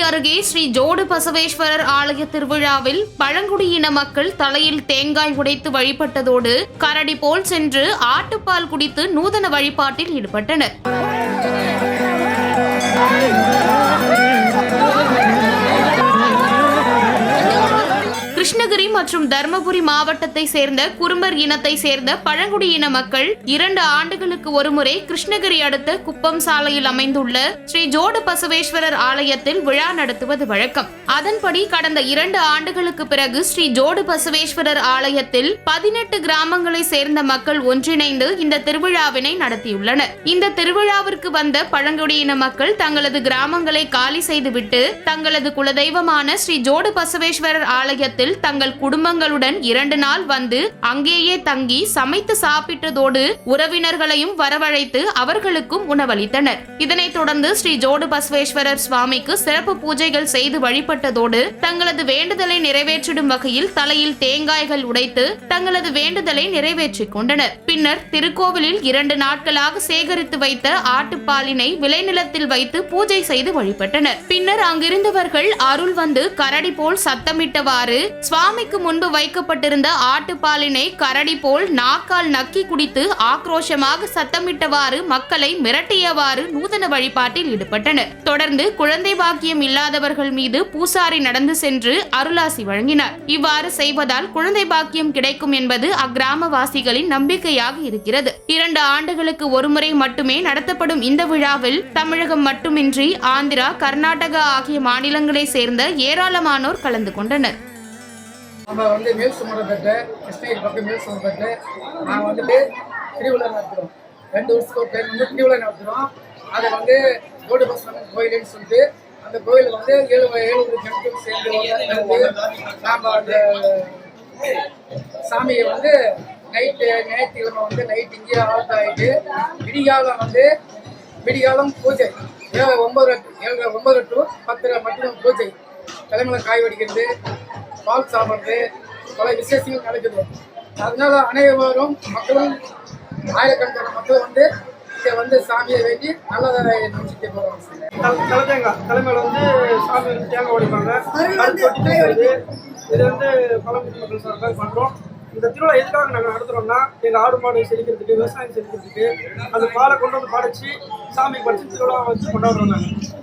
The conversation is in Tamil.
அருகே ஸ்ரீ ஜோடு பசவேஸ்வரர் ஆலய திருவிழாவில் பழங்குடியின மக்கள் தலையில் தேங்காய் உடைத்து வழிபட்டதோடு கரடி போல் சென்று ஆட்டுப்பால் குடித்து நூதன வழிபாட்டில் ஈடுபட்டனர். கிருஷ்ண கிருஷ்ணகிரி மற்றும் தருமபுரி மாவட்டத்தை சேர்ந்த குறும்பர் இனத்தை சேர்ந்த பழங்குடியின மக்கள் இரண்டு ஆண்டுகளுக்கு ஒருமுறை கிருஷ்ணகிரி அடுத்த குப்பம் சாலையில் அமைந்துள்ள ஸ்ரீ ஜோடு பசவேஸ்வரர் ஆலயத்தில் விழா நடத்துவது வழக்கம். அதன்படி கடந்த இரண்டு ஆண்டுகளுக்கு பிறகு ஸ்ரீ ஜோடு பசவேஸ்வரர் ஆலயத்தில் பதினெட்டு கிராமங்களை சேர்ந்த மக்கள் ஒன்றிணைந்து இந்த திருவிழாவினை நடத்தியுள்ளனர். இந்த திருவிழாவிற்கு வந்த பழங்குடியின மக்கள் தங்களது கிராமங்களை காலி செய்துவிட்டு தங்களது குலதெய்வமான ஸ்ரீ ஜோடு பசவேஸ்வரர் ஆலயத்தில் தங்கள் குடும்பங்களுடன் இரண்டு நாள் வந்து அங்கேயே தங்கி சமைத்து சாப்பிட்டதோடு உறவினர்களையும் வரவழைத்து அவர்களுக்கும் உணவளித்தனர். இதனைத் தொடர்ந்து ஸ்ரீ ஜோடு பஸ்வேஸ்வரர் சுவாமிக்கு சிறப்பு பூஜைகள் செய்து வழிபட்டதோடு தங்களது வேண்டுதலை நிறைவேற்றிடும் வகையில் தலையில் தேங்காய்கள் உடைத்து தங்களது வேண்டுதலை நிறைவேற்றிக் கொண்டனர். பின்னர் திருக்கோவிலில் இரண்டு நாட்களாக சேகரித்து வைத்த ஆட்டுப்பாலினை விளைநிலத்தில் வைத்து பூஜை செய்து வழிபட்டனர். பின்னர் அங்கிருந்தவர்கள் அருள் வந்து கரடி போல் சத்தமிட்டவாறு சாமிக்கு முன்பு வைக்கப்பட்டிருந்த ஆட்டுப்பாலினை கரடி போல் நாக்கால் நக்கி குடித்து ஆக்ரோஷமாக சத்தமிட்டவாறு மக்களை மிரட்டியவாறு நூதன வழிபாட்டில் ஈடுபட்டனர். தொடர்ந்து குழந்தை பாக்கியம் இல்லாதவர்கள் மீது பூசாரி நடந்து சென்று அருளாசி வழங்கினார். இவ்வாறு செய்வதால் குழந்தை பாக்கியம் கிடைக்கும் என்பது அக்கிராமவாசிகளின் நம்பிக்கையாக இருக்கிறது. இரண்டு ஆண்டுகளுக்கு ஒருமுறை மட்டுமே நடத்தப்படும் இந்த விழாவில் தமிழகம் மட்டுமின்றி ஆந்திரா கர்நாடகா ஆகிய மாநிலங்களை சேர்ந்த ஏராளமானோர் கலந்து கொண்டனர். நம்ம வந்து மேல் சுமரப்பேட்டை கிருஷ்ணகிரி பக்கம் மேல் சுமரப்பேட்டை நாங்கள் வந்துட்டு திருவிழா நடத்துகிறோம் ரெண்டு வருஷத்துக்கு ஒரு டைம் வந்து திருவிழா நடத்துகிறோம் அதை வந்து கோடு பசங்க கோயிலுன்னு சொல்லிட்டு அந்த கோயில் வந்து ஏழு ஏழு ஜனத்துக்கு சேர்ந்து வந்து நாம் அந்த சாமியை வந்து நைட்டு ஞாயிற்றுக்கிழமை வந்து நைட் இங்கே ஆல்ட் ஆகிட்டு விடிகாலம் வந்து விடிகாலம் பூஜை. ஏழு ஒன்பது ஏழு ஒன்பது டு பத்து மட்டும் பூஜை. தலைமையில் காய் வடிக்கிறது. பால் சாப்பிட்றது பல விசேஷங்கள் நடக்குது. அதனால அனைவரும் மக்களும் ஆயிரக்கணக்கான மக்கள் வந்து இங்கே வந்து சாமியை வேண்டி நல்லதை நினைச்சிட்டு போகிறாங்க தலை தேங்காய் தலைமையில் வந்து சாமி வந்து தேங்காய் உடைப்பாங்க இது வந்து பழங்குடி மக்கள் சார்பாக பண்ணுறோம் இந்த திருவிழா எதுக்காக நாங்கள் நடத்துகிறோம்னா எங்கள் ஆடு மாடு செழிக்கிறதுக்கு விவசாயம் செழிக்கிறதுக்கு அந்த பாலை கொண்டு வந்து படைச்சி சாமி படைச்சி திருவிழா வச்சு கொண்டாடுறோம் நாங்கள்